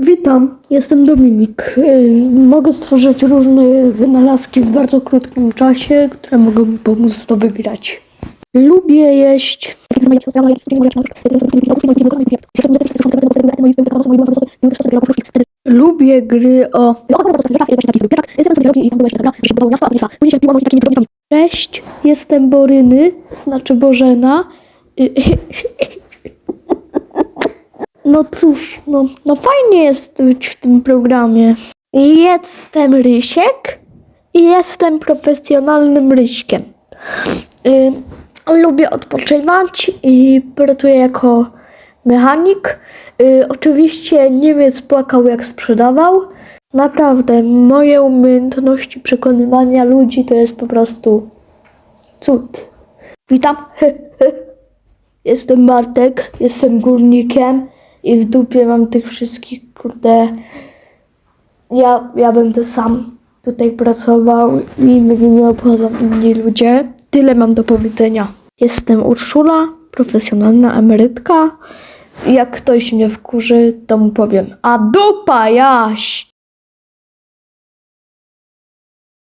Witam, jestem Dominik. Y, Mogę stworzyć różne wynalazki w bardzo krótkim czasie, które mogą mi pomóc to wygrać. Lubię jeść. Lubię gry o. Cześć, jestem Boryny, znaczy Bożena. No cóż, no, no fajnie jest być w tym programie. Jestem Rysiek i jestem profesjonalnym Ryśkiem. Y, lubię odpoczywać i pracuję jako mechanik. Y, oczywiście Niemiec płakał jak sprzedawał. Naprawdę, moje umiejętności przekonywania ludzi to jest po prostu cud. Witam. Jestem Bartek, jestem górnikiem i w dupie mam tych wszystkich, kurde. Ja, ja będę sam tutaj pracował i mnie nie obchodzą inni ludzie. Tyle mam do powiedzenia. Jestem Urszula, profesjonalna emerytka. Jak ktoś mnie wkurzy, to mu powiem, a dupa Jaś!